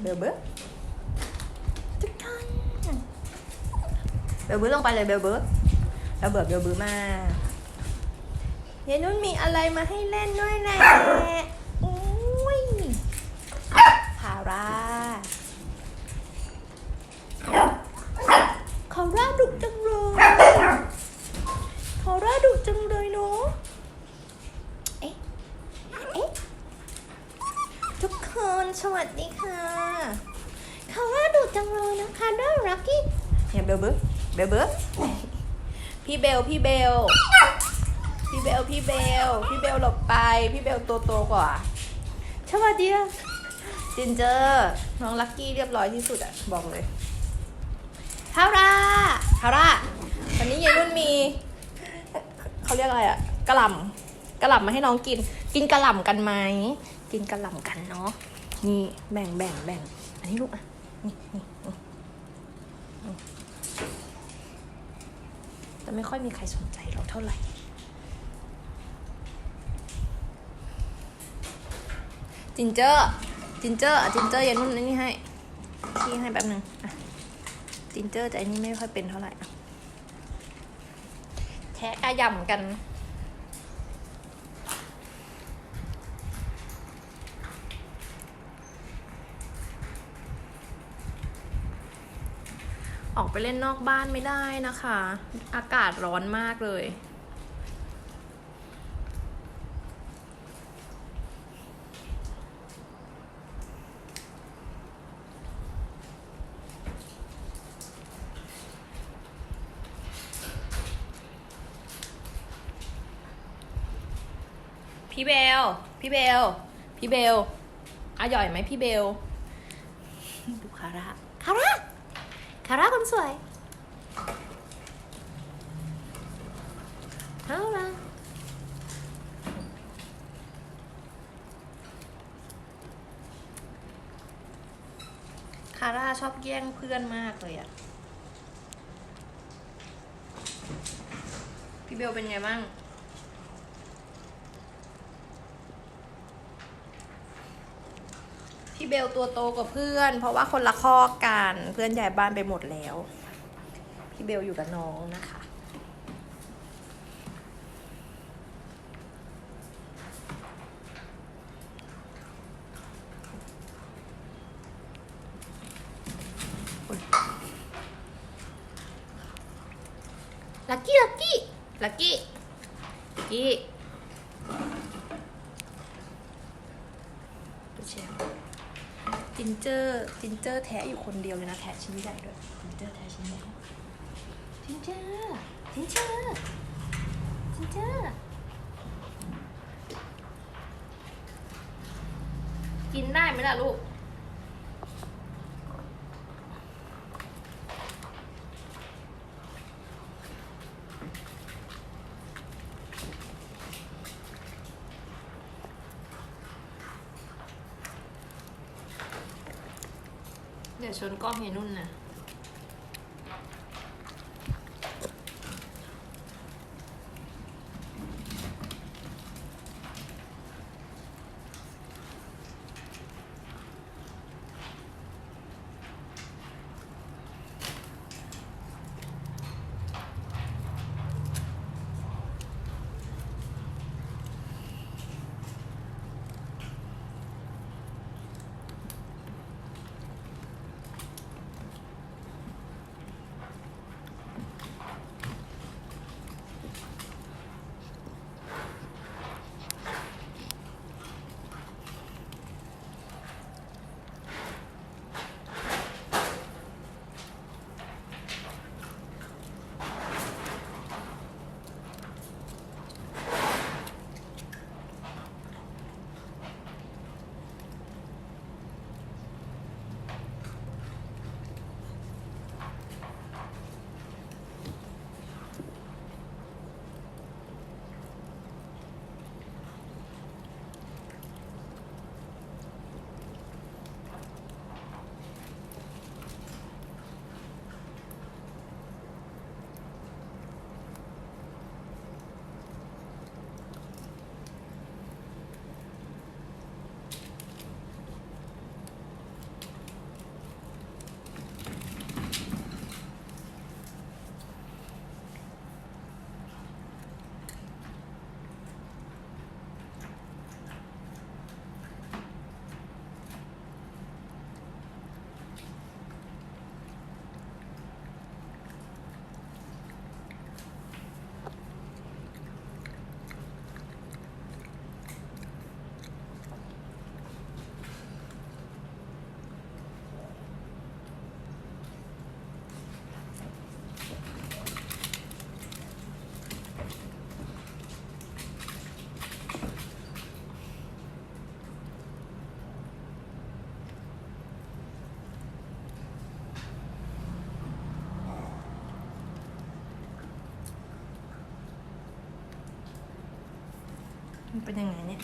เบลเบอทุกท่านเบลเบอลงไปเลยเบลเบอเราเบื่อเบลเบอมาเยนุ่นมีอะไรมาให้เล่นด้วยแหละอุ้ยพาราคาร่าดุจังเลยคาร่าดุจังเลยเนาะเอ๊ะเอ๊ะ ทุกค นสวัสดีค่ะคาร่าดุจังเลยนะคะน่ารักที่เนี่ยเบลเบอเบลเบอพี่เบลพี่เบลพี่เบลพี่เบลพี่เบลหลบไป พี่เบลตัวโตกว่าสวัสดีค่ะจินเจอร์น้องลักกี้เรียบร้อยที่สุดอะบอกเลยคาร่าคาร่าวันนี้ยายนุ่นมีเขาเรียกอะไรอะกระหล่ำกระหล่ำมาให้น้องกิน กินกระหล่ำกันไหมกินกระหล่ำกันเนาะ นี่แบ่งแบ่งแบ่ง อันนี้ลูกอะ นี่นี่แต่ไม่ค่อยมีใครสนใจเราเท่าไหร่ จินเจอร์ จินเจอร์อะจินเจอร์ยันนุ่นนี่ให้พี่ให้แป๊บหนึ่งอะจินเจอร์แต่อันนี้ไม่ค่อยเป็นเท่าไหร่อะแทะกระย่ำกัน ออกไปเล่นนอกบ้านไม่ได้นะคะ อากาศร้อนมากเลย พี่เบล พี่เบล พี่เบลอร่อยไหมพี่เบล ดูคาร่า คาร่า คาร่าคนสวยเอาละคาร่าชอบแย่งเพื่อนมากเลยอะพี่เบลเป็นไงบ้าง เบลตัวโตกว่าเพื่อน เพราะว่าคนละข้อกันเพื่อนย้ายบ้านไปหมดแล้ว พี่เบลอยู่กับน้องนะคะลักกี้ลักกี้ลักกี้ลักกี้ตัวแชมป์จิน เจอร์จินเจอร์แท้อยู่คนเดียวเลยนะแท้ชิ้นใหญ่ด้วยจินเจอร์แท้ชิ้นใหญ่จินเจอร์จินเจอร์จินเจอร์กินได้ไหมล่ะลูก เดี๋ยวชนกล้องเฮนุ่นนะ มันเป็นยังไงเนี่ย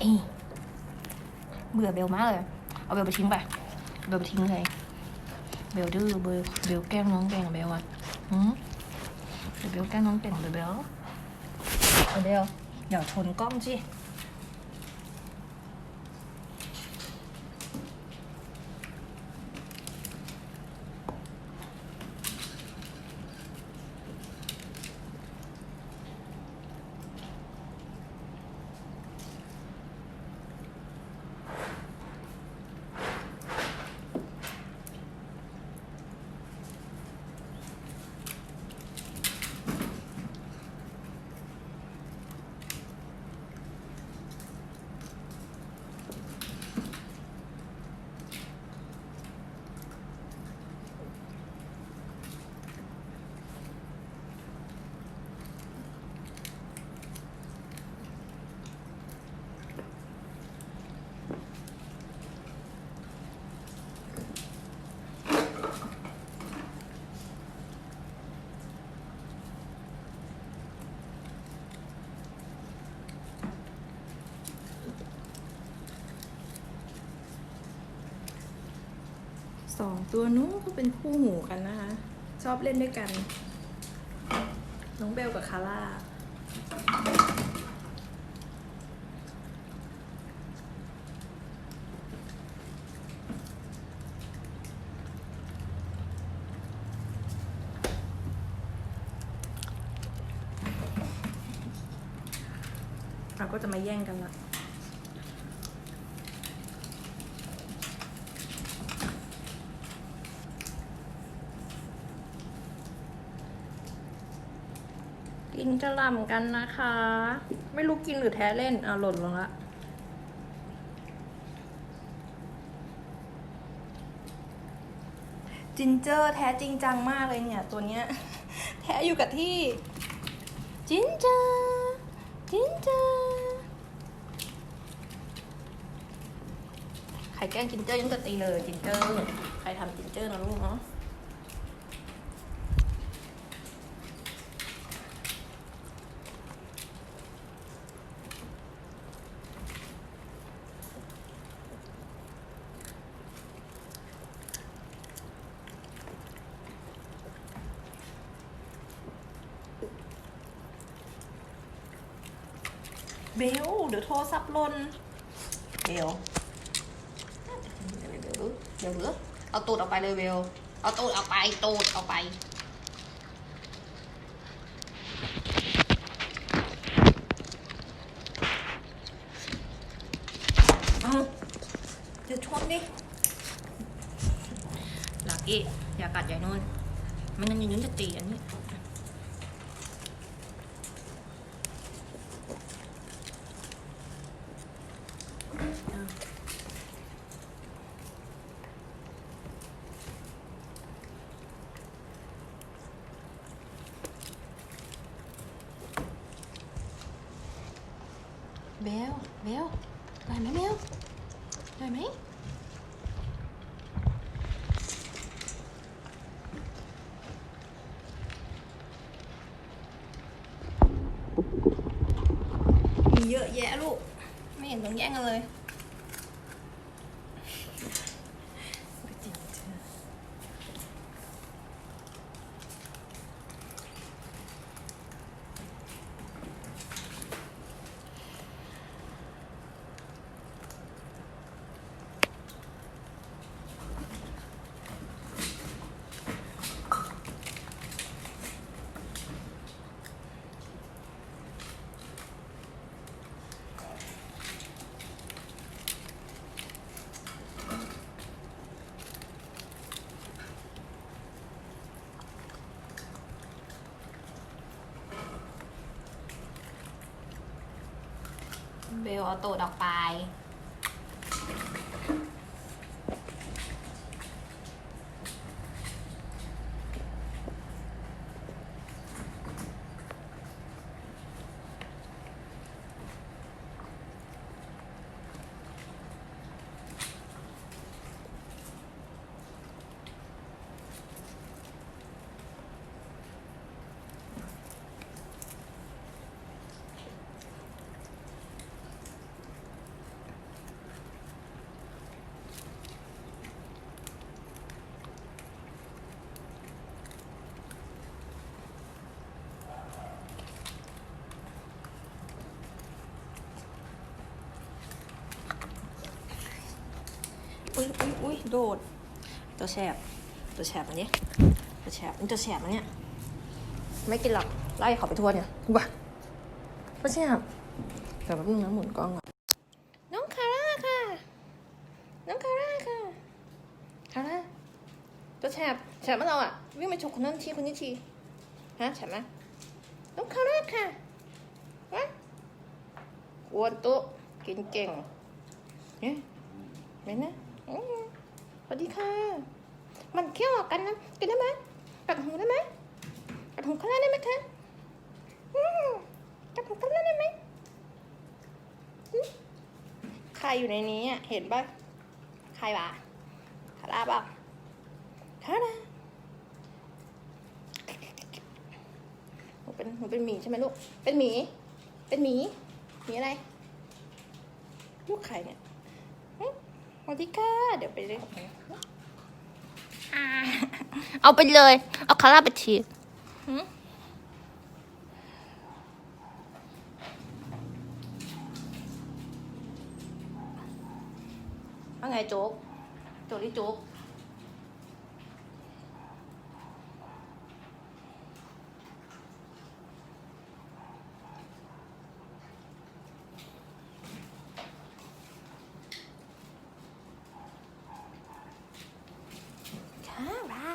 เอ้ย เบื่อเบลมากเลย เอาเบลไปทิ้งไป เบลไปทิ้งเลย เบลดื้อ เบลเบลแกล้งน้องเก่งเบลอะอืมเบลแกล้งน้องเก่งเบลเบลเบลเบลอย่าชนกล้องสิ สองตัวนู้นก็เป็นคู่หูกันนะคะ ชอบเล่นด้วยกัน น้องเบลกับคาร่าเราก็จะมาแย่งกันละ จะหล่ำกันนะคะ ไม่รู้กินหรือแท้เล่นอะหล่นลงละจินเจอร์แท้จริงจังมากเลยเนี่ย ตัวเนี้ย แท้อยู่กับที่ จินเจอร์จินเจอร์ใครแกล้งจินเจอร์ยังจะตีเลยจินเจอร์ใครทำจินเจอร์นะลูกเนาะ เบล เดี๋ยวโทรศัพท์ห ลนเบลเบลเดี๋ยวเหลือเอาตูดออกไปเลยเบลเอาตูดออกไปตูดออกไปเอาเดี๋ยวชนดิหลักอีอย่ากัดใหญ่นู่นไมันงั้นยังนี้จะตีอันนี้ เบล เบลได้ไหมเบลได้ไหมมีเยอะแยะลูก ไม่เห็นต้องแย่งกันเลย เบลเอาตูดออกไป โดด ตัวแฉบตัวแฉบอันนี้ตัวแฉบนี่ตัวแฉบอันเนี้ยไม่กินหรอกไล่เขาไปทั่วเนี่ยว้าตัวแฉบแต่แป๊บนึงนะหมุนกล้องก่อนน้องคาร่าค่ะ น้องคาร่าค่ะคาร่าตัวแฉบแฉบมาเราอะวิ่งไปฉกคนนั้นทีคนนี้ทีฮะแฉบไหมน้องคาร่าค่ะวะกวนโต๊ะกินเก่งเนี่ยเห็นนะอืม สวัสดีค่ะ มันเคี้ยวออกกันนะกินได้ไหมกัดหูได้ไหมกัดหูข้างล่างได้ไหมคะอืมกัดหูข้างล่างได้ไหมใครอยู่ในนี้อะเห็นปะใครวะคาราเปล่าคาราหนูเป็นหนูเป็นหมีใช่ไหมลูก เป็นหมี เป็นหมีหมีอะไร ลูกใครเนี่ย วัสดีค่ะ เดี๋ยวไปเล่นกับมันอ่าเอาไปเลย เอาคาร่าไปทีหืมว่าไงโจ๊ก โจ๊กที่โจ๊ก คาร่า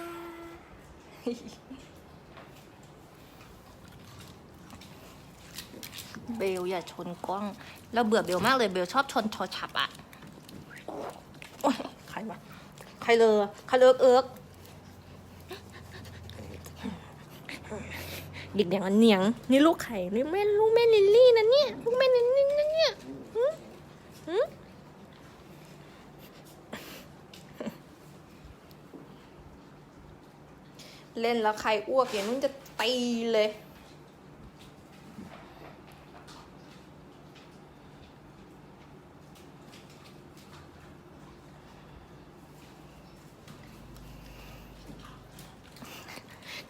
เบล อย่าชนกล้อง เราเบื่อเบลมากเลยเบลชอบชนโทรศัพท์อะโอ๊ยใครวะใครเลอใครเลิกเอิกเด็กอย่างอันเนียง นี่ลูกไข่นี่แม่ลูกแม่ลิลลี่นะเนี่ยลูกแม่ลิลลี่นะเนี่ยหืมหืมเล่นแล้วใครอ้วกอย่างนู้นจะตีเลย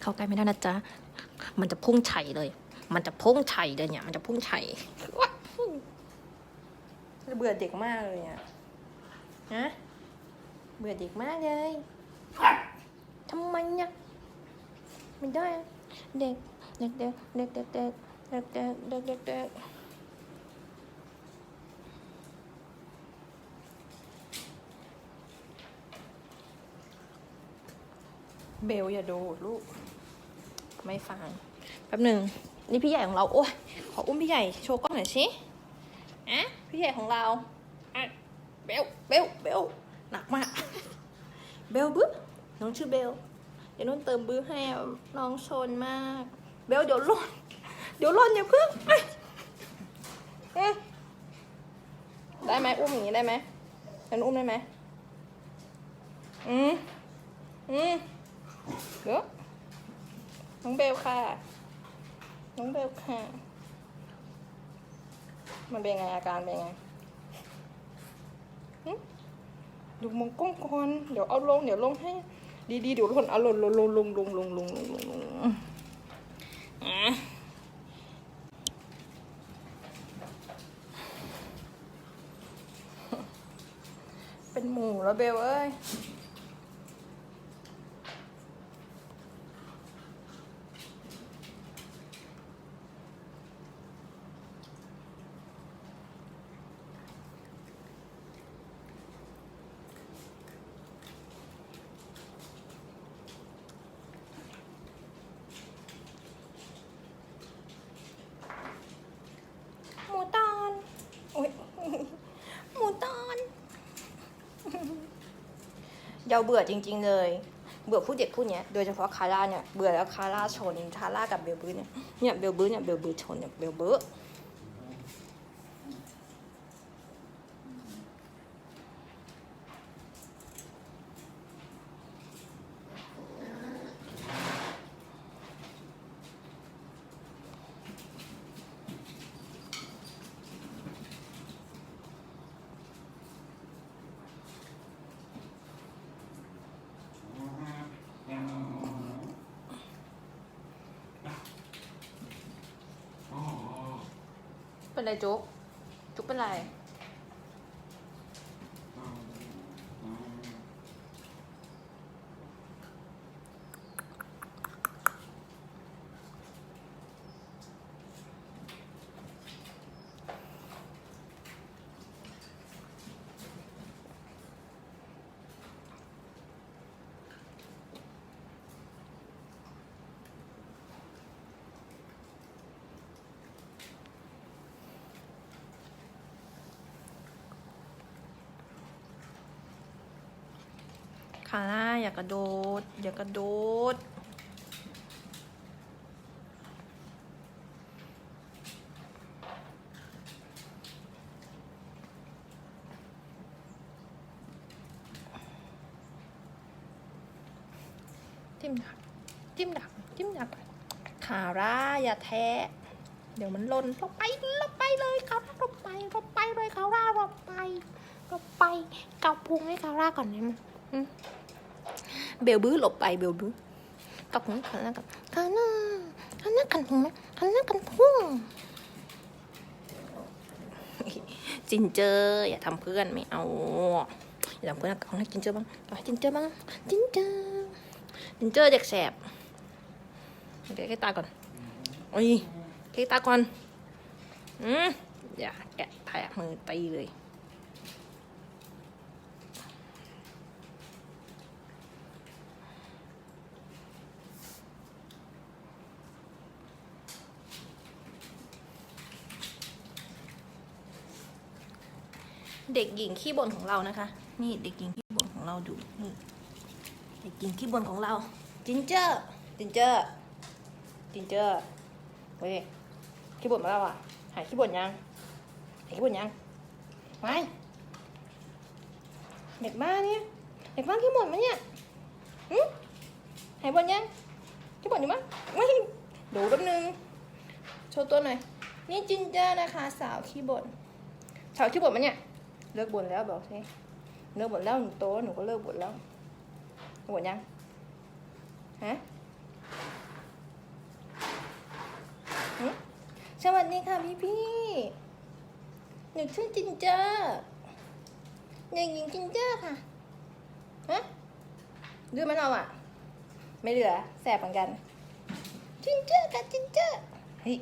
เข้าใก ล้ไม่ได้นะจ๊ะ มันจะพุ่งไฉเลย มันจะพุ่งไฉเลยเนี่ย มันจะพุ่งไฉเบื่อเด็กมากเลยอะฮะ เบื่อเด็กมากเลยทำไมเนี่ยไม่ได้ เด็ก เด็กเด็กเด็กเด็กเด็กเด็กเด็กเด็กเด็กเบลอย่าโดดลูก ไม่ฟังแป๊บหนึ่งนี่พี่ใหญ่ของเราโอ้ยขออุ้มพี่ใหญ่โชว์กล้องหน่อยสิอะพี่ใหญ่ของเราอะเบลเบลเบลหนักมาก เบลบึ๊น้องชื่อเบลเดี๋ยวนุ่นเติมบื้อให้น้องชนมาก เบลเดี๋ยวล่นเดี๋ยวล่นอย่าเพิ่งเอ๊ะได้ไหมอุ้มอย่างนี้ได้ไหมฉันอุ้มได้ไหมอืมอืมเดี๋ยว น้องเบลค่ะ น้องเบลค่ะ มันเป็นไงอาการเป็นไงดูมองกล้องก่อน เดี๋ยวเอาลง เดี๋ยวลงให้ ดีๆเดี๋ยวหล่นเอาหล่นลงลงลงลงลงลงลงลงลงอะเป็นหมูแล้วเบลเอ้ย เราเบื่อจริง ๆ เลย เบื่อผู้เด็กผู้เนี้ยโดยเฉพาะคาร่าเนี่ยเบื่อแล้วคาร่าชนคาร่ากับเบลบื้อเนี่ยเนี่ยเบลบื้อเนี่ยเบลบื้อชนเนี่ยเบลบื้อ เป็นไรจุ๊กจุ๊กเป็นไร คาร่าอย่ากระโดด อย่ากระโดด จิ้มดัก จิ้มดัก จิ้มดัก คาร่าอย่าแทะ เดี๋ยวมันหล่นลงไปลงไปเลยคาร่าลงไปลงไปเลยคาร่าลงไปลงไปเกาพุงให้คาร่าก่อนได้ไหมอืม เบลบื้อหลบไปเบลบื้อกับพุงคาร่ากับคาร่าคาร่ากันพุงไหมคาร่ากันพุงจินเจอร์อย่าทำเพื่อนไม่เอาอย่าทำเพื่อนเอาให้จินเจอร์บ้างเอาให้จินเจอร์บ้างจินเจอร์จินเจอร์เด็กแสบเดี๋ยวแกะตาก่อนโอ้ยแกะตาก่อนอืมอย่าแกะแทะมือตีเลย เด็กหญิงขี้บ่นของเรานะคะ นี่เด็กหญิงขี้บ่นของเราดูนี่เด็กหญิงขี้บ่นของเราจินเจอร์จินเจอร์จินเจอร์เว้ยขี้บ่นมาแล้วอะหายขี้บ่นยังหายขี้บ่นยังไม่เด็กบ้าเนี่ยเด็กบ้าขี้บ่นไหมเนี่ยหึหายบ่นยังขี้บ่นอยู่มั้ยไม่ดูแป๊บนึงโชว์ตัวหน่อยนี่จินเจอร์นะคะ สาวขี้บ่นสาวขี้บ่นมั้ยเนี่ย เลิกบ่นแล้วบอกสิเลิกบ่นแล้วหนูโตหนูก็เลิกบ่นแล้วบ่นยังฮะสวัสดีค่ะพี่พี่หนูชื่อจินเจอร์เด็กหญิงจินเจอร์ค่ะฮะดื้อไหมเราอะ ไม่เหลือแสบเหมือนกัน จินเจอร์กับจินเจอร์เฮ้ย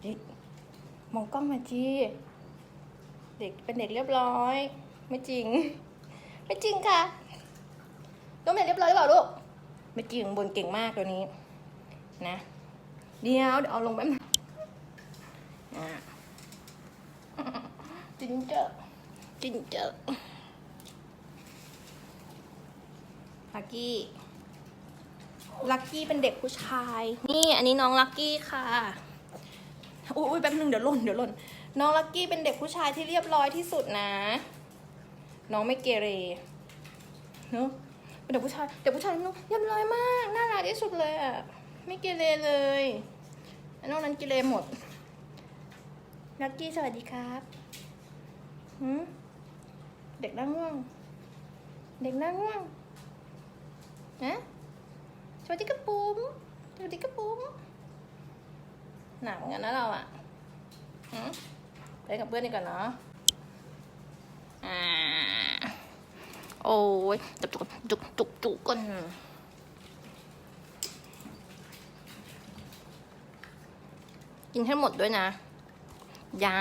เฮ้ยมองกล้องมาจี เด็กเป็นเด็กเรียบร้อย ไม่จริง ไม่จริงค่ะต้องเป็นเรียบร้อยหรือเปล่าลูกไม่จริงบนเก่งมากตัวนี้ นะ เดี๋ยวเดี๋ยวเอาลงแป๊บนึงอะจินเจอร์จินเจอลักกี้ ลักกี้เป็นเด็กผู้ชาย นี่อันนี้น้องลักกี้ค่ะ อุ้ยอุ๊ยแป๊บนึงเดี๋ยวหล่นเดี๋ยวหล่น น้องลักกี้เป็นเด็กผู้ชายที่เรียบร้อยที่สุดนะ น้องไม่เกเรเนอะเป็นเด็กผู้ชายเด็กผู้ชายน้องเรียบร้อยมากน่ารักที่สุดเลยอะไม่เกเรเลยนนอกนั้นเกเรหมดลักกี้สวัสดีครับหืมเด็กนั่งง่วง เด็กนั่งง่วงนะสวัสดีกระปุ้มสวัสดีกระปุ้มหนักเหมือนกันนะเราอะหืม ไปกับเพื่อนดีกว่าเนาะอ่าโอ้ยจุกจุกจุกจุกกันกินให้หมดด้วยนะยา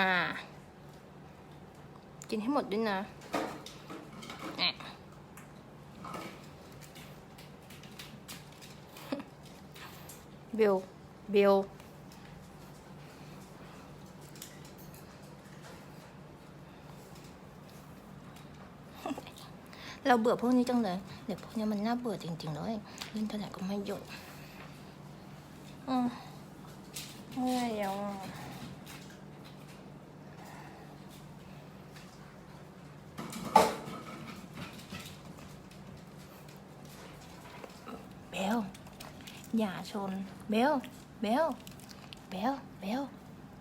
กินให้หมดด้วยนะแอะเบลเบล เราเบื่อพวกนี้จังเลยเด็กพวกนี้มันน่าเบื่อจริงๆเลยเล่นเท่าไหร่ก็ไม่หยุดอืมเมื่อยอะเบลอย่าชน เบลเบลเบลเบล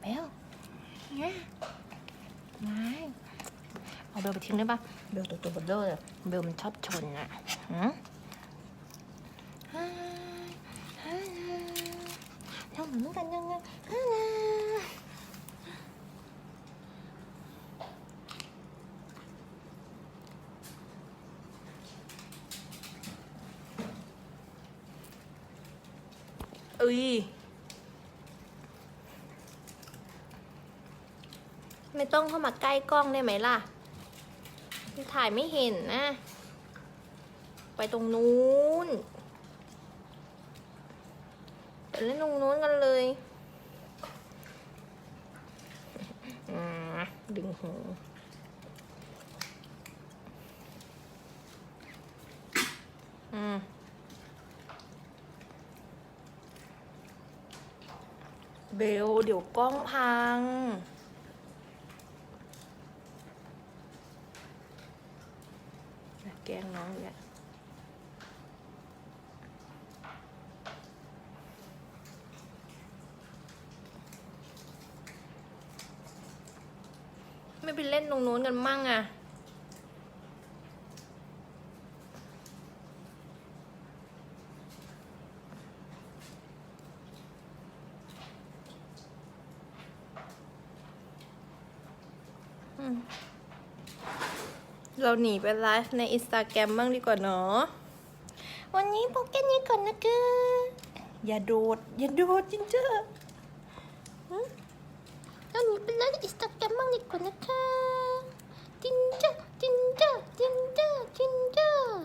เบลเนี่ยไม่ เอาเบลไปทิ้งได้ปะเบลตัวตัวเบลเลอร์เลยเบลมันชอบชนอะหืมทำเหมือนกันยังไงเอ้ยไม่ต้องเข้ามาใกล้กล้องได้ไหมล่ะ ถ่ายไม่เห็นนะ ไปตรงนู้นไปเล่นตรงนู้นกันเลยดึงหูอืมเบล เดี๋ยวกล้องพังน้องเนี่ยไม่ไปเล่น ตรงนู้นกันมั่งอะอืมเราหนีไปไลฟ์ในอินสตาแกรมบ้างดีกว่าเนาะ วันนี้พบแค่นี้ก่อนนะกืออย่าโดด อย่าโดดจินเจอร์หึ เราหนีไปไลฟ์ในอินสตาแกรมบ้างดีกว่านะคะจินเจอร์จินเจอร์จินเจอร์จินเจอร์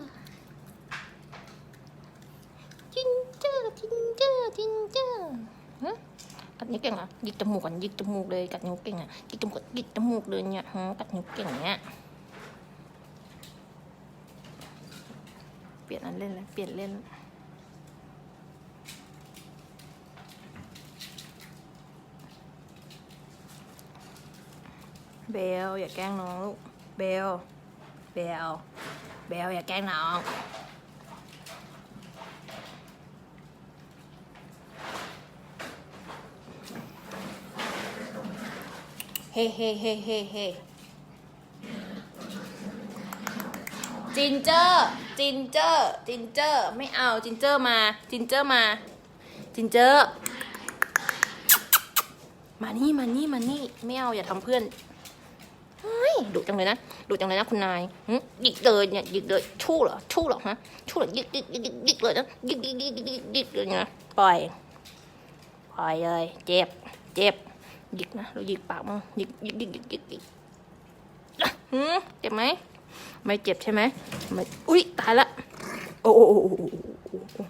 จินเจอร์จินเจอร์จินเจอร์ฮะกัดนิ้วเก่งอะยิกจมูกก่อนยิกจมูกเลยกัดนิ้วเก่งอะยิกจมูกยิกจมูกเลยเนี่ยฮะกัดนิ้วเก่งเนี่ยเปลี่ยนอันเล่นแล้วเปลี่ยนเล่น เบลอย่าแกล้งน้องลูก เบล เบล เบลอย่าแกล้งน้องเฮ้เฮ้เฮ้เฮ้เฮ้จินเจอร์ จินเจอร์ จินเจอร์ ไม่เอาจินเจอร์มา จินเจอร์มา จินเจอร์ มานี่ มานี่ มานี่ ไม่เอาอย่าทำเพื่อน เฮ้ยดุจังเลยนะดุจังเลยนะคุณนายหึยิกเลยเนี่ยยิกเลยชู้เหรอชู้เหรอฮะชู้เหรอยิกยิกยิกยิกเลยนะยิกยิกยิกยิกยิกเลยนะปล่อยปล่อยเลยเจ็บ เจ็บยิกนะเรายิกปากมั้งยิกยิกยิกยิกยิกหยิกเจ็บไหมไม่เจ็บใช่ไหมไม่อุ้ยตายละโอ้โอ้โอ้โอ้โอ้โอ้โอ้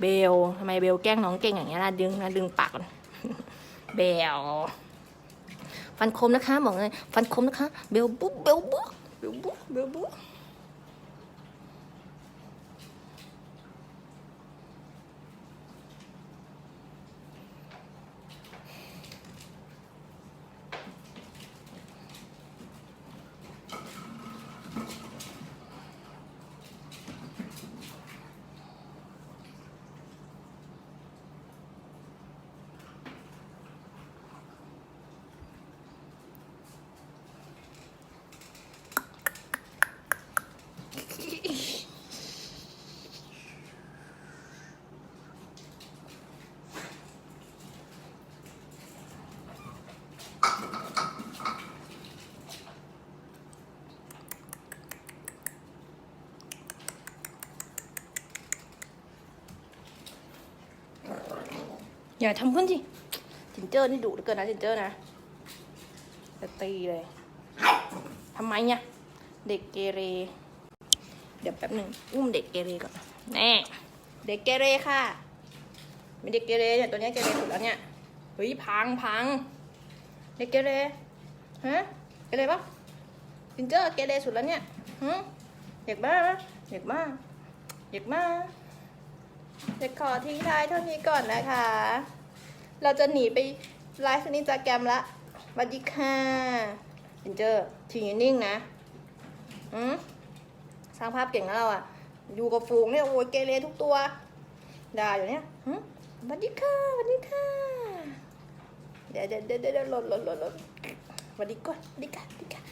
เบลทำไมเบลแกล้งน้องเก่งอย่างเงี้ยนะดึงนะดึงปากก่อนเบล ฟันคมนะคะบอกเลยฟันคมนะคะ เบลบุ๊บเบลบุ๊บเบลบุ๊บเบลบุ๊บ อย่าทำเพื่อนสิจินเจอร์นี่ดุเหลือเกินนะจินเจอร์นะจะตีเลยทำไมเนี่ย เด็กเกเร เดี๋ยวแป๊บหนึ่งอุ้มเด็กเกเรก่อนแน่เด็กเกเรค่ะมีเด็กเกเรเนี่ยตัวนี้เกเรสุดแล้วเนี่ยเฮ้ยพังพังเด็กเกเรฮะเกเรปะจินเจอร์เกเรสุดแล้วเนี่ยฮะฮอยากมาอยากมาอยากมาจะขอทิ้งท้ายเท่านี้ก่อนนะคะ เราจะหนีไปไลฟ์ในอินสตาแกรมละสวัสดีค่ะเอ็นเจอทีนิ่งนะอืมสร้างภาพเก่งนะเราอะอยู่กับฝูงเนี่ยโอ้ยเกเรทุกตัวด่าอยู่เนี่ยหึสวัสดีค่ะสวัสดีค่ะเดี๋ยวเดี๋ยวเดี๋ยวเดี๋ยวหล่นหล่นหล่นหล่นสวัสดีก่อนสวัสดีค่ะสวัสดีค่ะ